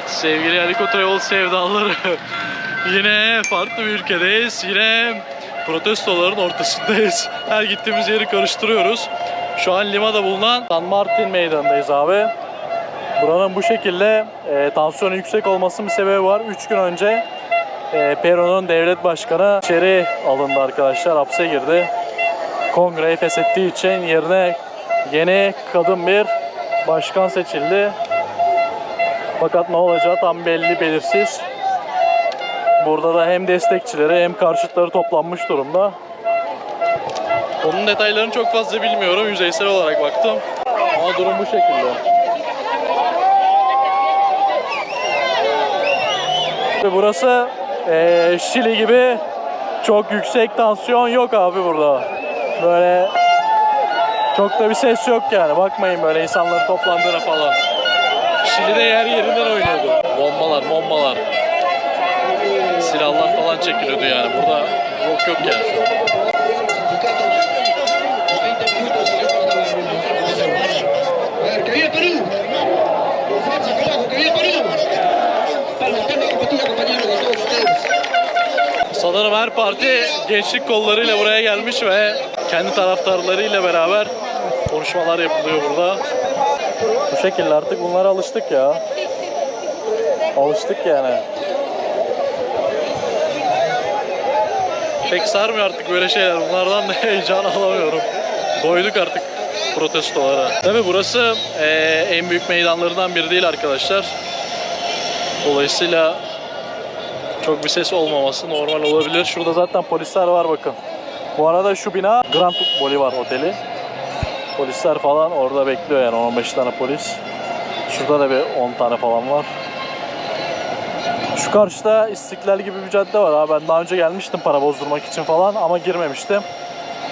Evet sevgili helikopter yol sevdaları. Yine farklı bir ülkedeyiz. Yine protestoların ortasındayız. Her gittiğimiz yeri karıştırıyoruz. Şu an Lima'da bulunan San Martin meydanındayız abi. Buranın bu şekilde e, tansiyonu yüksek olmasının bir sebebi var. 3 gün önce e, Peru'nun devlet başkanı içeri alındı arkadaşlar. Hapse girdi. Kongreyi feshettiği için yerine yeni kadın bir başkan seçildi. Fakat ne olacağı tam belli belirsiz. Burada da hem destekçileri hem karşıtları toplanmış durumda. Onun detaylarını çok fazla bilmiyorum. Yüzeysel olarak baktım. Ama durum bu şekilde. Ve Burası eee, Şili gibi çok yüksek tansiyon yok abi burada. Böyle çok da bir ses yok yani. Bakmayın böyle insanların toplandığına falan. Şili'de yer yerinden oynuyordu. Bombalar, bombalar. Silahlar falan çekiliyordu yani. Burada yok yok yani. De. Sanırım her parti gençlik kollarıyla buraya gelmiş ve kendi taraftarlarıyla beraber konuşmalar yapılıyor burada. Şekilde artık bunlara alıştık ya. Alıştık yani. Pek sarmıyor artık böyle şeyler. Bunlardan da heyecan alamıyorum. Doyduk artık protestolara. Tabi burası eee, en büyük meydanlarından biri değil arkadaşlar. Dolayısıyla çok bir ses olmaması normal olabilir. Şurada zaten polisler var bakın. Bu arada şu bina Grand Bolivar Oteli. Polisler falan orada bekliyor yani 15 tane polis. Şurada da bir 10 tane falan var. Şu karşıda İstiklal gibi bir cadde var abi. Ben daha önce gelmiştim para bozdurmak için falan ama girmemiştim.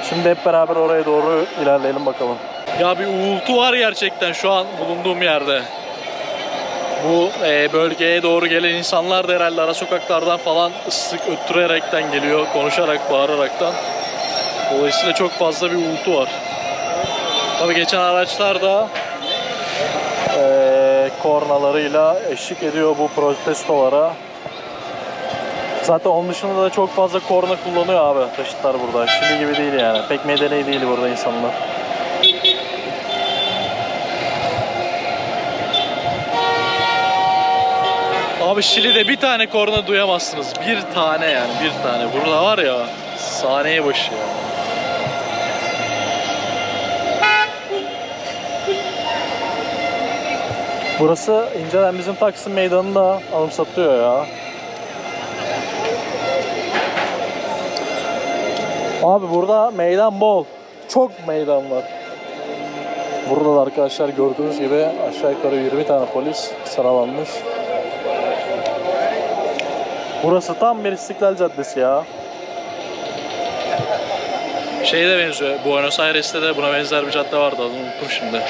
Şimdi hep beraber oraya doğru ilerleyelim bakalım. Ya bir uğultu var gerçekten şu an bulunduğum yerde. Bu e, bölgeye doğru gelen insanlar da herhalde ara sokaklardan falan ıslık öttürerekten geliyor, konuşarak, bağıraraktan. Dolayısıyla çok fazla bir uğultu var. Tabii geçen araçlar da e, kornalarıyla eşlik ediyor bu protestolara. Zaten onun dışında da çok fazla korna kullanıyor abi taşıtlar burada. Şimdi gibi değil yani. Pek medeni değil burada insanlar. Abi Şili'de bir tane korna duyamazsınız. Bir tane yani bir tane. Burada var ya saniye başı ya. Burası inceden bizim Taksim Meydanı'nda alım satıyor ya. Abi burada meydan bol. Çok meydan var. Burada da arkadaşlar gördüğünüz gibi aşağı yukarı 20 tane polis sıralanmış. Burası tam bir İstiklal Caddesi ya. Şeye de benziyor. Buenos Aires'te de buna benzer bir cadde vardı. Adını unuttum şimdi.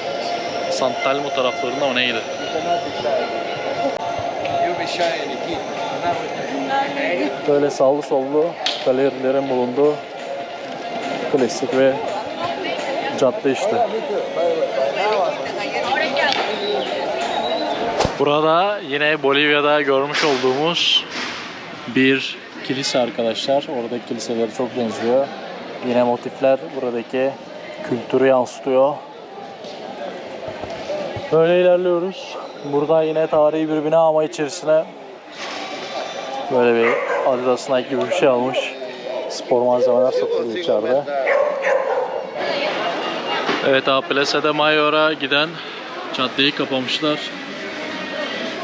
San Telmo taraflarında o neydi? Böyle sağlı sollu galerilerin bulunduğu klasik ve cadde işte. Burada yine Bolivya'da görmüş olduğumuz bir kilise arkadaşlar. Oradaki kiliselere çok benziyor. Yine motifler buradaki kültürü yansıtıyor. Böyle ilerliyoruz. Burada yine tarihi bir bina ama içerisine böyle bir Adidas Nike gibi bir şey almış. Spor malzemeler satılıyor içeride. Evet Plaza de Mayor'a giden caddeyi kapamışlar.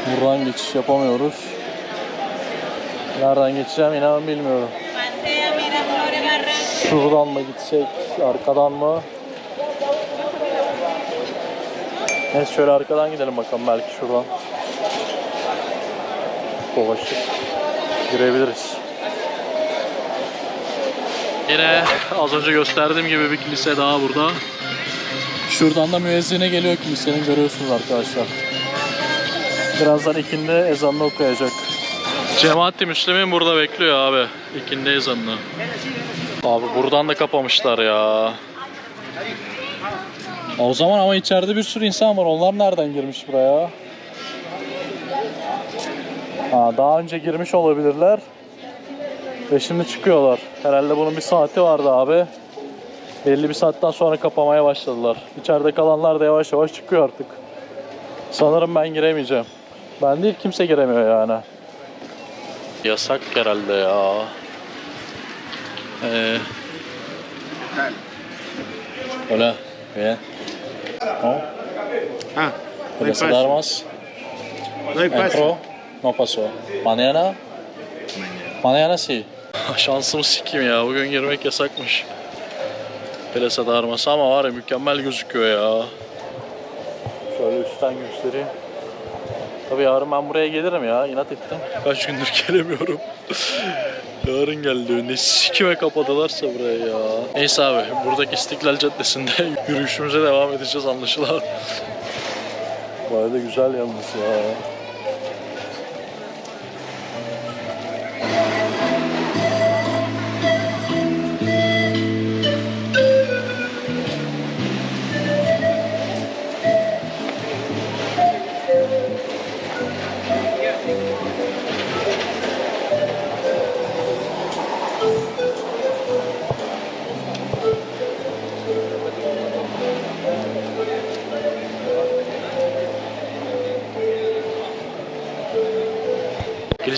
Buradan geçiş yapamıyoruz. Nereden geçeceğim inan bilmiyorum. Şuradan mı gitsek, arkadan mı? Neyse şöyle arkadan gidelim bakalım belki şuradan. Dolaşıp girebiliriz. Yine az önce gösterdiğim gibi bir kilise daha burada. Şuradan da müezzine geliyor kilisenin görüyorsunuz arkadaşlar. Birazdan ikindi ezanını okuyacak. Cemaat-i Müslümin burada bekliyor abi. İkindi ezanını. Abi buradan da kapamışlar ya. O zaman ama içeride bir sürü insan var. Onlar nereden girmiş buraya? Ha, daha önce girmiş olabilirler. Ve şimdi çıkıyorlar. Herhalde bunun bir saati vardı abi. Belli bir saatten sonra kapamaya başladılar. İçeride kalanlar da yavaş yavaş çıkıyor artık. Sanırım ben giremeyeceğim. Ben değil kimse giremiyor yani. Yasak herhalde ya. Ee, hola, bien. ¿No? Ah, no hay ¿Puedes paso. dar más? No. Entró, no pasó. Mañana? Mañana sí. Şansımı sikeyim ya. Bugün girmek yasakmış. Plasa darması ama var ya mükemmel gözüküyor ya. Şöyle üstten göstereyim. Tabii yarın ben buraya gelirim ya. inat ettim. Kaç gündür gelemiyorum. Yarın geldi. Ne sikime kapadılarsa buraya ya. Neyse abi. Buradaki İstiklal Caddesi'nde yürüyüşümüze devam edeceğiz anlaşılan. Baya da güzel yalnız ya.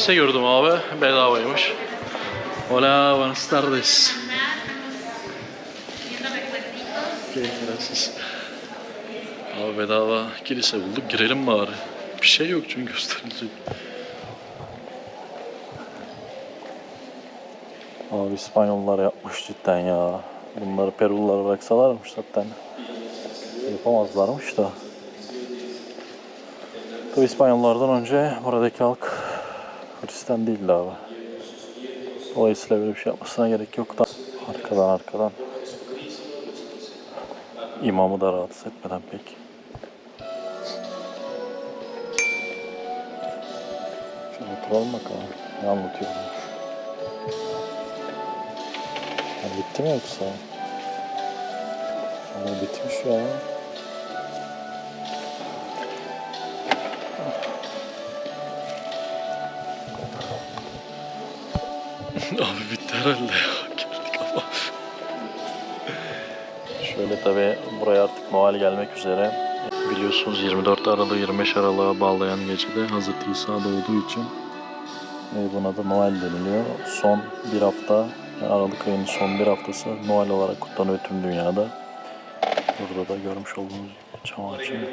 Kilise gördüm abi. Bedavaymış. Hola, buenas tardes. Abi bedava kilise bulduk. Girelim bari. Bir şey yok çünkü gösterilecek. Abi İspanyollar yapmış cidden ya. Bunları Perululara bıraksalarmış zaten. Yapamazlarmış da. Tabi İspanyollardan önce buradaki halk Hristiyan değildi abi. Dolayısıyla böyle bir şey yapmasına gerek yok da arkadan arkadan imamı da rahatsız etmeden pek. Şöyle oturalım bakalım. Ne anlatıyormuş. Ha, bitti mi yoksa? Ama bitmiş ya. Herhalde. Şöyle tabi buraya artık Noel gelmek üzere. Biliyorsunuz 24 Aralık'ı 25 Aralık'a bağlayan gecede Hazreti İsa doğduğu için buna da Noel deniliyor. Son bir hafta, Aralık ayının son bir haftası Noel olarak kutlanıyor tüm dünyada. Burada da görmüş olduğunuz çam ağacı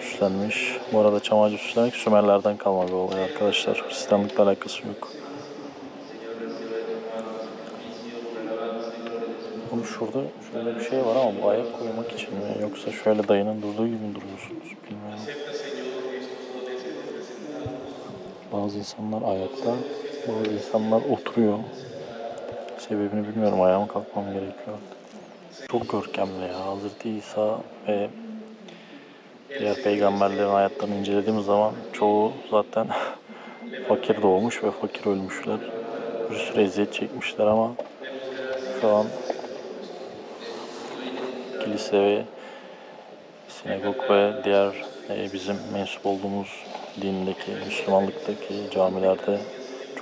süslenmiş. Bu arada çam ağacı süslemek Sümerlerden kalma bir olay arkadaşlar. Hristiyanlıkla alakası yok. Oğlum şurada şöyle bir şey var ama bu ayak koymak için mi? Yoksa şöyle dayının durduğu gibi mi duruyorsunuz? Bilmiyorum. Bazı insanlar ayakta, bazı insanlar oturuyor. Sebebini bilmiyorum. Ayağıma kalkmam gerekiyor. Çok görkemli ya. Hazreti İsa ve diğer peygamberlerin hayatlarını incelediğimiz zaman çoğu zaten fakir doğmuş ve fakir ölmüşler. Bir sürü eziyet çekmişler ama şu an kilise ve sinagog ve diğer e, bizim mensup olduğumuz dindeki, Müslümanlıktaki camilerde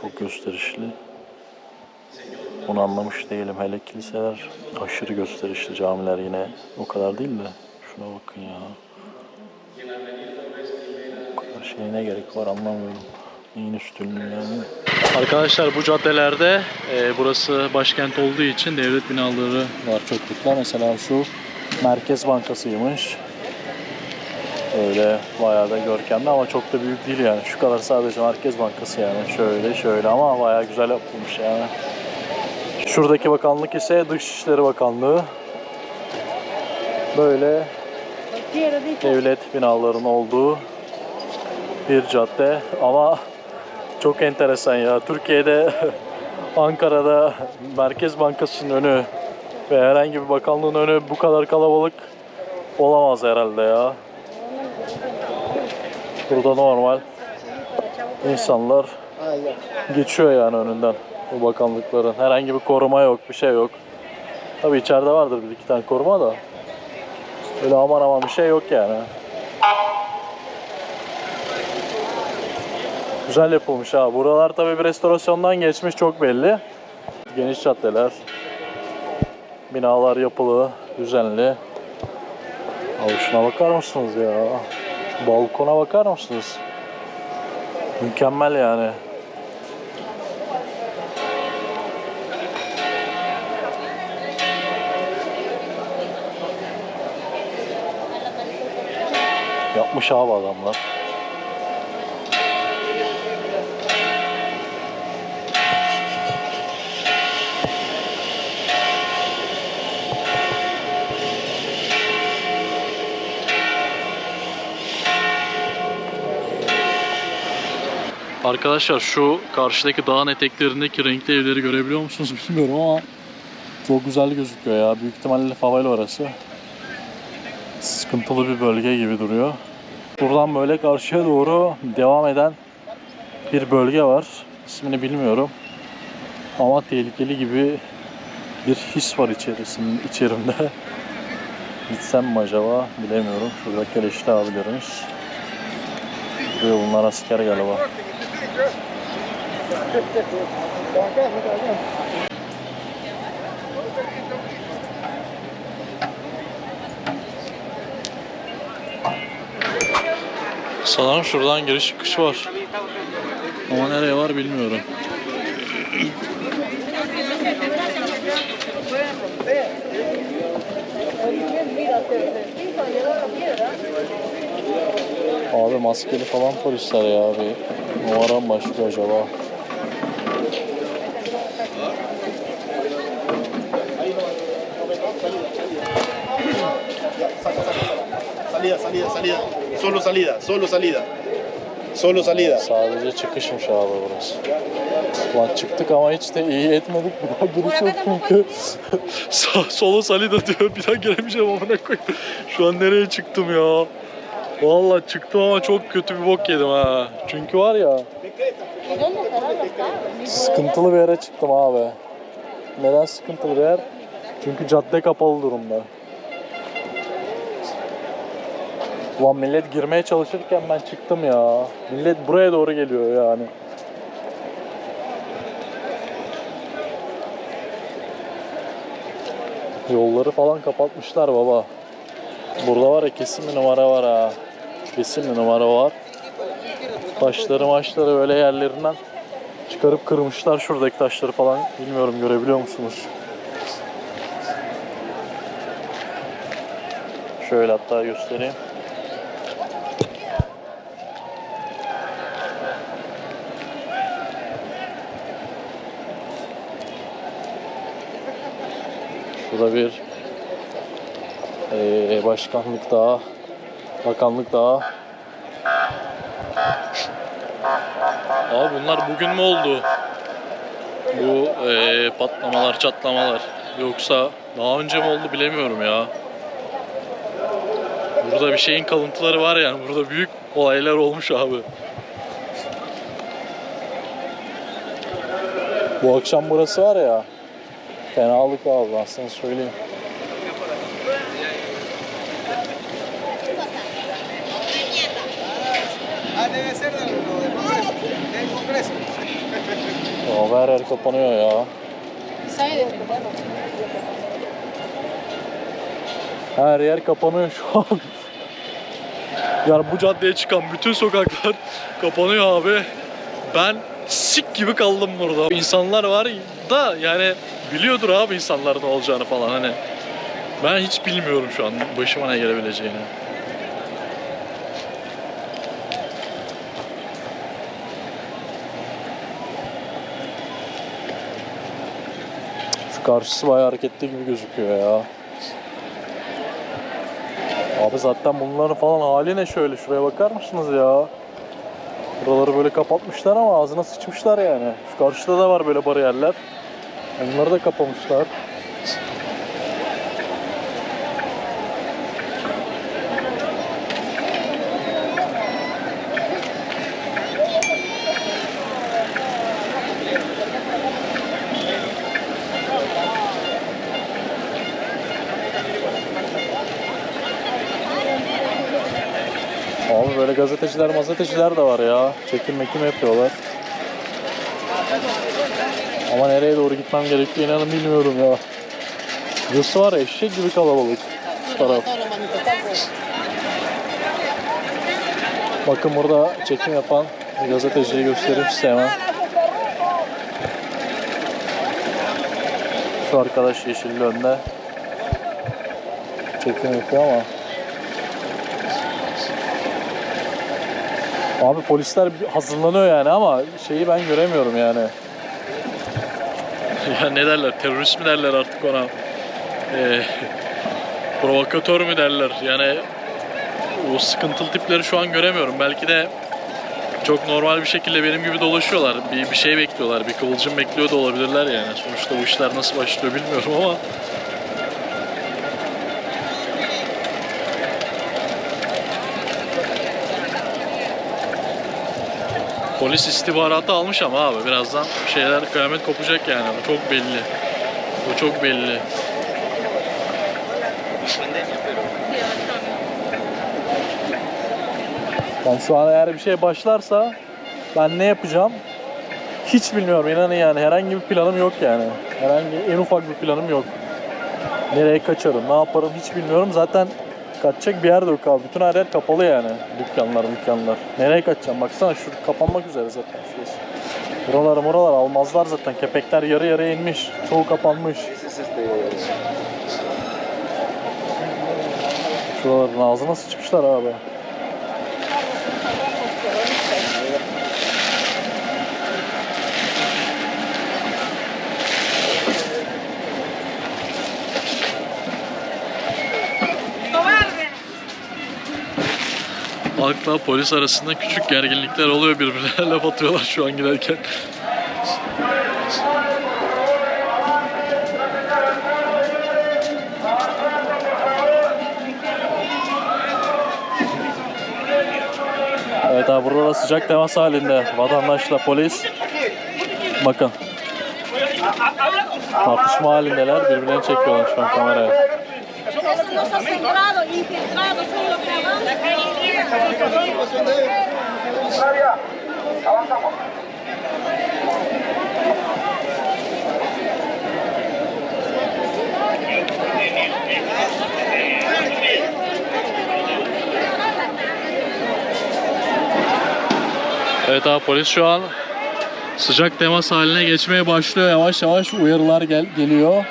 çok gösterişli. Bunu anlamış değilim. Hele kiliseler aşırı gösterişli, camiler yine o kadar değil de şuna bakın ya. Bu kadar şeye ne gerek var anlamıyorum. Neyin üstünlüğü yani. Arkadaşlar bu caddelerde e, burası başkent olduğu için devlet binaları var çoklukla. Mesela şu Merkez Bankası'ymış. Öyle bayağı da görkemli ama çok da büyük değil yani. Şu kadar sadece Merkez Bankası yani. Şöyle şöyle ama bayağı güzel yapılmış yani. Şuradaki bakanlık ise Dışişleri Bakanlığı. Böyle devlet binalarının olduğu bir cadde ama çok enteresan ya. Türkiye'de Ankara'da Merkez Bankası'nın önü ve herhangi bir bakanlığın önü bu kadar kalabalık olamaz herhalde ya. Burada normal insanlar geçiyor yani önünden bu bakanlıkların. Herhangi bir koruma yok, bir şey yok. Tabi içeride vardır bir iki tane koruma da. Öyle aman aman bir şey yok yani. Güzel yapılmış ha. Buralar tabii bir restorasyondan geçmiş çok belli. Geniş caddeler. Binalar yapılı, düzenli. Abi şuna bakar mısınız ya? Şu balkona bakar mısınız? Mükemmel yani. Yapmış abi adamlar. Arkadaşlar şu karşıdaki dağın eteklerindeki renkli evleri görebiliyor musunuz bilmiyorum ama çok güzel gözüküyor ya. Büyük ihtimalle favela orası. Sıkıntılı bir bölge gibi duruyor. Buradan böyle karşıya doğru devam eden bir bölge var. İsmini bilmiyorum. Ama tehlikeli gibi bir his var içerisinde, içerimde. Gitsem mi acaba bilemiyorum. Şurada Keleşli abilerimiz. Buraya bunlar asker galiba. Sanırım şuradan giriş çıkış var. Ama nereye var bilmiyorum. Abi maskeli falan polisler ya abi. Numara mı başlıyor acaba? Salida, salida, salida. Solo salida, solo salida. Solo salida. Sadece çıkışmış abi burası. Ulan çıktık ama hiç de iyi etmedik. Bir daha giriş yok çünkü. Sola salida diyor. Bir daha giremeyeceğim amına koyayım. Şu an nereye çıktım ya? Vallahi çıktım ama çok kötü bir bok yedim ha. Çünkü var ya sıkıntılı bir yere çıktım abi. Neden sıkıntılı bir yer? Çünkü cadde kapalı durumda. Ulan millet girmeye çalışırken ben çıktım ya. Millet buraya doğru geliyor yani. Yolları falan kapatmışlar baba. Burada var ya kesin bir numara var ha. Kesin bir numara var. Taşları maçları böyle yerlerinden çıkarıp kırmışlar şuradaki taşları falan. Bilmiyorum görebiliyor musunuz? Şöyle hatta göstereyim. Şurada bir eee, başkanlık daha, bakanlık daha. Abi bunlar bugün mü oldu? Bu eee, patlamalar, çatlamalar. Yoksa daha önce mi oldu bilemiyorum ya. Burada bir şeyin kalıntıları var yani. Burada büyük olaylar olmuş abi. Bu akşam burası var ya. Fenalık abi ben sana söyleyeyim. Ah, debe ser de lo del Congreso. Del Congreso. Abi her yer kapanıyor ya. Her yer kapanıyor şu an. Yani bu caddeye çıkan bütün sokaklar kapanıyor abi. Ben sik gibi kaldım burada. İnsanlar var da yani biliyordur abi insanlar ne olacağını falan hani. Ben hiç bilmiyorum şu an başıma ne gelebileceğini. Karşısı bayağı hareketli gibi gözüküyor ya. Abi zaten bunların falan hali ne şöyle şuraya bakar mısınız ya? Buraları böyle kapatmışlar ama ağzına sıçmışlar yani. Şu karşıda da var böyle bariyerler. Onları da kapamışlar. Gazeteciler gazeteciler de var ya. Çekim mekim yapıyorlar. Ama nereye doğru gitmem gerekiyor inanın bilmiyorum ya. Burası var eşek gibi kalabalık. Şu taraf. Bakın burada çekim yapan bir gazeteciyi göstereyim size hemen. Şu arkadaş yeşilli önde. Çekim yapıyor ama. Abi polisler hazırlanıyor yani ama şeyi ben göremiyorum yani. Ya ne derler? Terörist mi derler artık ona? Ee, provokatör mü derler? Yani o sıkıntılı tipleri şu an göremiyorum. Belki de çok normal bir şekilde benim gibi dolaşıyorlar. Bir, bir şey bekliyorlar. Bir kıvılcım bekliyor da olabilirler yani. Sonuçta bu işler nasıl başlıyor bilmiyorum ama Polis istihbaratı almış ama abi birazdan bir şeyler kıyamet kopacak yani. Bu çok belli. Bu çok belli. Yani şu an eğer bir şey başlarsa ben ne yapacağım hiç bilmiyorum inanın yani herhangi bir planım yok yani. Herhangi en ufak bir planım yok. Nereye kaçarım, ne yaparım hiç bilmiyorum. Zaten kaçacak bir yer de yok abi. Bütün her yer kapalı yani. Dükkanlar, dükkanlar. Nereye kaçacağım? Baksana şu kapanmak üzere zaten şurası. Buraları buralar almazlar zaten. Kepekler yarı yarıya inmiş. Çoğu kapanmış. Şuraların ağzına sıçmışlar abi. Halkla polis arasında küçük gerginlikler oluyor birbirlerine laf atıyorlar şu an giderken. Evet abi burada da sıcak temas halinde vatandaşla polis. Bakın. Tartışma halindeler. Birbirlerini çekiyorlar şu an kameraya. Evet abi polis şu an sıcak temas haline geçmeye başlıyor. Yavaş yavaş uyarılar gel geliyor.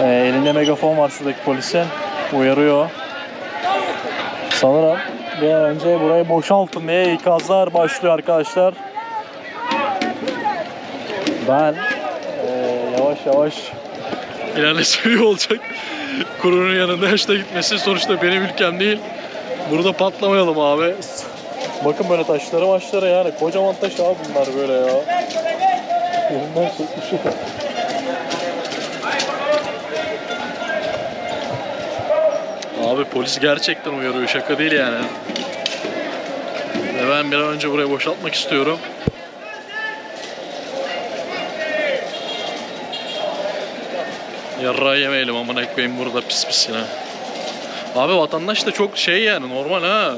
Ee, elinde megafon var şuradaki polisin. Uyarıyor. Sanırım bir an önce burayı boşaltın diye ikazlar başlıyor arkadaşlar. Ben ee, yavaş yavaş ilerlese iyi olacak. Kurunun yanında yaşta gitmesi sonuçta benim ülkem değil. Burada patlamayalım abi. Bakın böyle taşları maçları yani. Kocaman taş abi bunlar böyle ya. Yerinden sökmüş. Abi polis gerçekten uyarıyor. Şaka değil yani. Ve ben bir an önce burayı boşaltmak istiyorum. Yarrağı yemeyelim amına koyayım burada pis pis yine. Abi vatandaş da çok şey yani normal ha.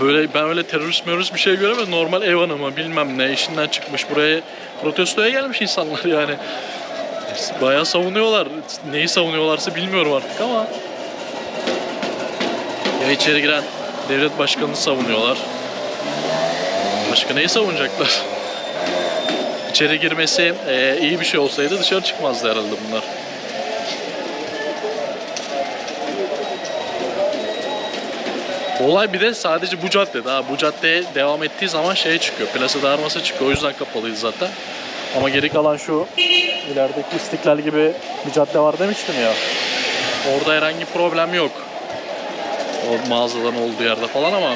Böyle ben öyle terörist mörörist bir şey göremedim. Normal ev hanımı bilmem ne işinden çıkmış buraya protestoya gelmiş insanlar yani. Bayağı savunuyorlar. Neyi savunuyorlarsa bilmiyorum artık ama. Ya içeri giren devlet başkanını savunuyorlar. Başka neyi savunacaklar? İçeri girmesi e, iyi bir şey olsaydı dışarı çıkmazdı herhalde bunlar. Olay bir de sadece bu caddede. Ha, bu caddeye devam ettiği zaman şey çıkıyor. Plasa darması çıkıyor. O yüzden kapalıydı zaten. Ama geri kalan şu ilerideki İstiklal gibi bir cadde var demiştim ya. Orada herhangi problem yok. O mağazaların olduğu yerde falan ama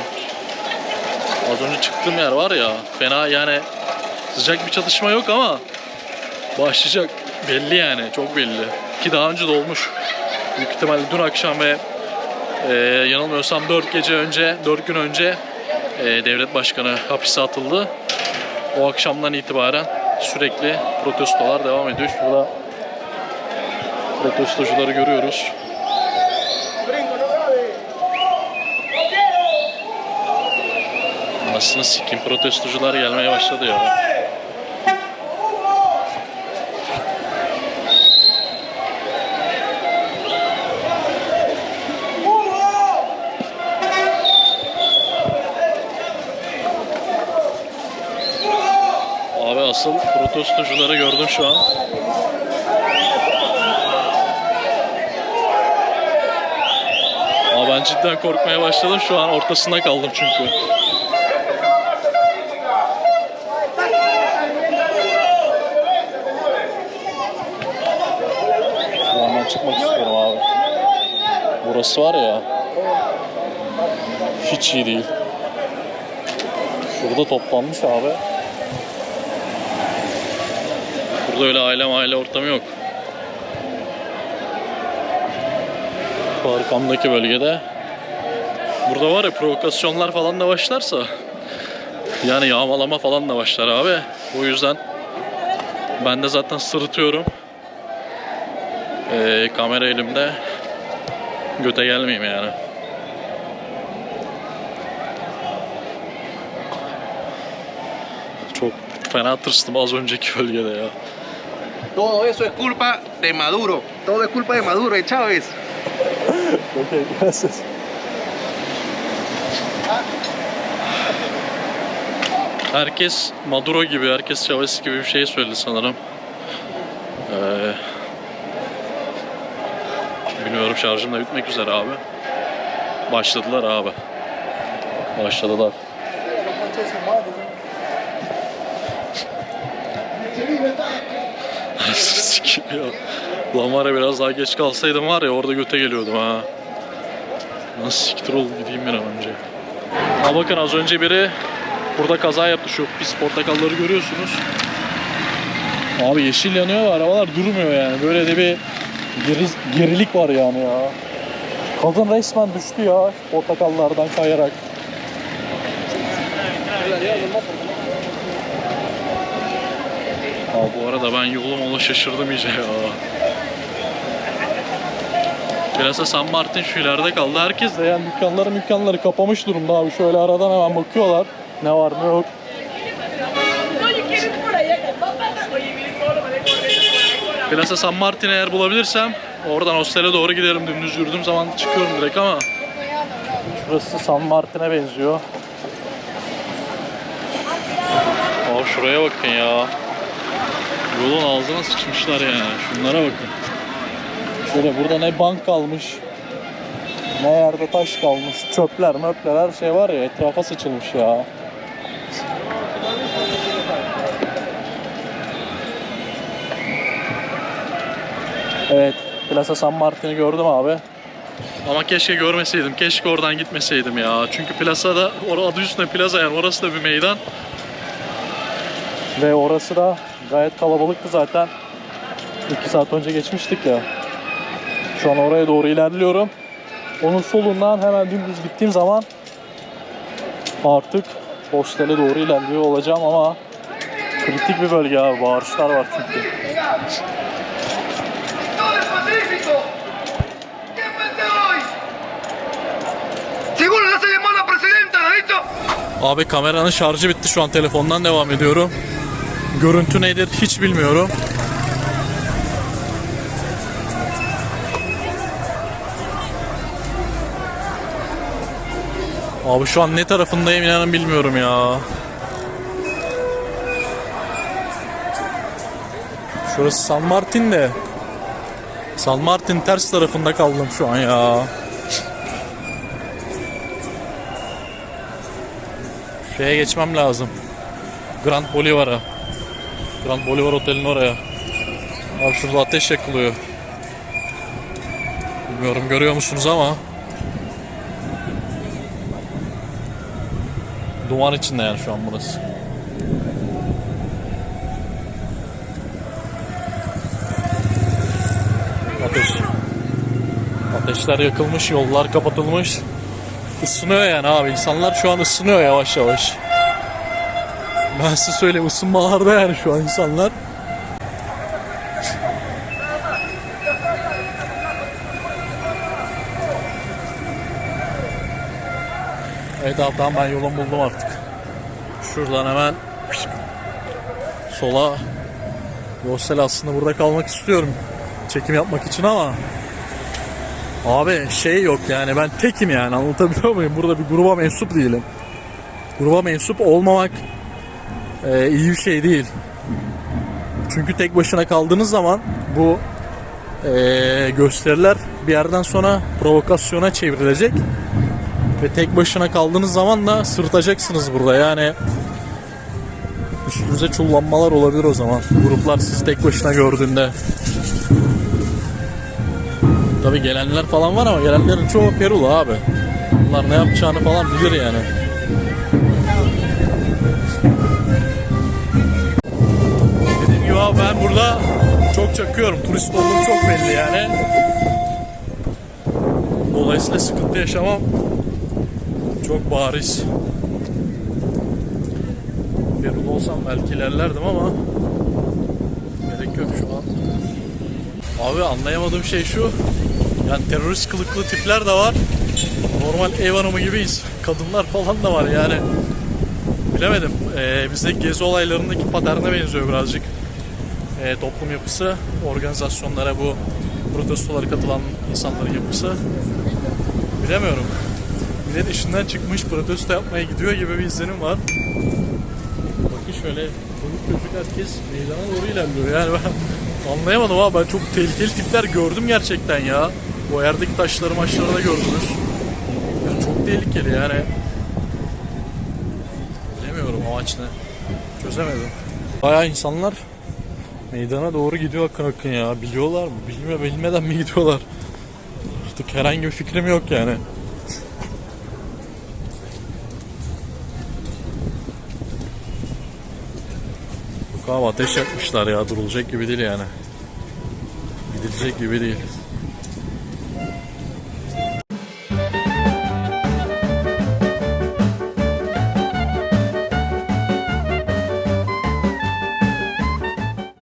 az önce çıktığım yer var ya fena yani sıcak bir çatışma yok ama başlayacak belli yani çok belli. Ki daha önce de olmuş. Büyük ihtimalle dün akşam ve ee, yanılmıyorsam 4 gece önce, 4 gün önce e, devlet başkanı hapise atıldı. O akşamdan itibaren sürekli protestolar devam ediyor. Şurada protestocuları görüyoruz. Anasını sikeyim protestocular gelmeye başladı ya. Abi asıl protestocuları gördüm şu an. Ama ben cidden korkmaya başladım. Şu an ortasında kaldım çünkü. Çıkmak istiyorum abi. Burası var ya. Hiç iyi değil. Şurada toplanmış abi. Burada öyle aile mahalle ortamı yok. Şu arkamdaki bölgede. Burada var ya provokasyonlar falan da başlarsa yani yağmalama falan da başlar abi. O yüzden ben de zaten sırıtıyorum. Ee, kamera elimde. Göte gelmeyeyim yani. Çok fena tırstım az önceki bölgede ya. Todo eso es culpa de Maduro. Todo es culpa de Maduro y Chávez. Okay, gracias. Herkes Maduro gibi, herkes Chavez gibi bir şey söyledi sanırım. Ee, bilmiyorum şarjım da bitmek üzere abi. Başladılar abi. Başladılar. Var ya biraz daha geç kalsaydım var ya orada göte geliyordum ha. Nasıl siktir ol gideyim bir an önce. Ha bakın az önce biri burada kaza yaptı şu pis portakalları görüyorsunuz. Abi yeşil yanıyor arabalar durmuyor yani. Böyle de bir geri- gerilik var yani ya. Kadın resmen düştü ya portakallardan kayarak. Abi bu arada ben yolum ona şaşırdım iyice ya. Da San Martin şu ileride kaldı. Herkes de yani dükkanları dükkanları kapamış durumda abi. Şöyle aradan hemen bakıyorlar. Ne var ne yok. Bilhassa San Martin eğer bulabilirsem oradan hostele doğru giderim. Dümdüz yürüdüğüm zaman çıkıyorum direkt ama Şurası San Martin'e benziyor. Abi şuraya bakın ya. Yolun ağzına sıçmışlar yani. Şunlara bakın. Şöyle burada ne bank kalmış. Ne yerde taş kalmış. Çöpler möpler her şey var ya etrafa sıçılmış ya. Evet. Plaza San Martin'i gördüm abi. Ama keşke görmeseydim. Keşke oradan gitmeseydim ya. Çünkü plaza da adı üstünde plaza yani orası da bir meydan. Ve orası da gayet kalabalıktı zaten. 2 saat önce geçmiştik ya. Şu an oraya doğru ilerliyorum. Onun solundan hemen dümdüz gittiğim zaman artık hostele doğru ilerliyor olacağım ama kritik bir bölge abi. Bağırışlar var çünkü. Abi kameranın şarjı bitti şu an telefondan devam ediyorum. Görüntü nedir hiç bilmiyorum. Abi şu an ne tarafındayım inanın bilmiyorum ya. Şurası San Martin de. San Martin ters tarafında kaldım şu an ya. Şeye geçmem lazım. Grand Bolivar'a. Grand Bolivar Otel'in oraya. Abi şurada ateş yakılıyor. Bilmiyorum görüyor musunuz ama. Duman içinde yani şu an burası. Ateş. Ateşler yakılmış, yollar kapatılmış. Isınıyor yani abi. İnsanlar şu an ısınıyor yavaş yavaş. Ben size söyleyeyim ısınmalarda yani şu an insanlar. Evet abi tamam ben yolumu buldum artık. Şuradan hemen sola Yosel aslında burada kalmak istiyorum çekim yapmak için ama abi şey yok yani ben tekim yani anlatabiliyor muyum? Burada bir gruba mensup değilim. Gruba mensup olmamak e, iyi bir şey değil. Çünkü tek başına kaldığınız zaman bu e, gösteriler bir yerden sonra provokasyona çevrilecek. Ve tek başına kaldığınız zaman da sırtacaksınız burada. Yani üstünüze çullanmalar olabilir o zaman. Gruplar sizi tek başına gördüğünde. Tabi gelenler falan var ama gelenlerin çoğu Perulu abi. Bunlar ne yapacağını falan bilir yani. Dediğim gibi abi ben burada çok çakıyorum. Turist olduğum çok belli yani. Dolayısıyla sıkıntı yaşamam çok bariz. Perulu olsam belki ilerlerdim ama gerek yok şu an. Abi anlayamadığım şey şu. Yani terörist kılıklı tipler de var. Normal ev hanımı gibiyiz. Kadınlar falan da var yani. Bilemedim. Ee, bizdeki gezi olaylarındaki paterne benziyor birazcık. Ee, toplum yapısı, organizasyonlara bu protestolara katılan insanların yapısı. Bilemiyorum. Millet işinden çıkmış protesto yapmaya gidiyor gibi bir izlenim var. Bakın şöyle çocuk çocuk herkes meydana doğru ilerliyor. Yani ben anlayamadım ama ben çok tehlikeli tipler gördüm gerçekten ya. O yerdeki taşları maçları da gördünüz. Yani çok tehlikeli yani. Bilemiyorum amaç ne. Çözemedim. Bayağı insanlar meydana doğru gidiyor akın akın ya. Biliyorlar mı? Bilmiyor, bilmeden mi gidiyorlar? Artık herhangi bir fikrim yok yani. Yok abi ateş yakmışlar ya durulacak gibi değil yani. Gidilecek gibi değil.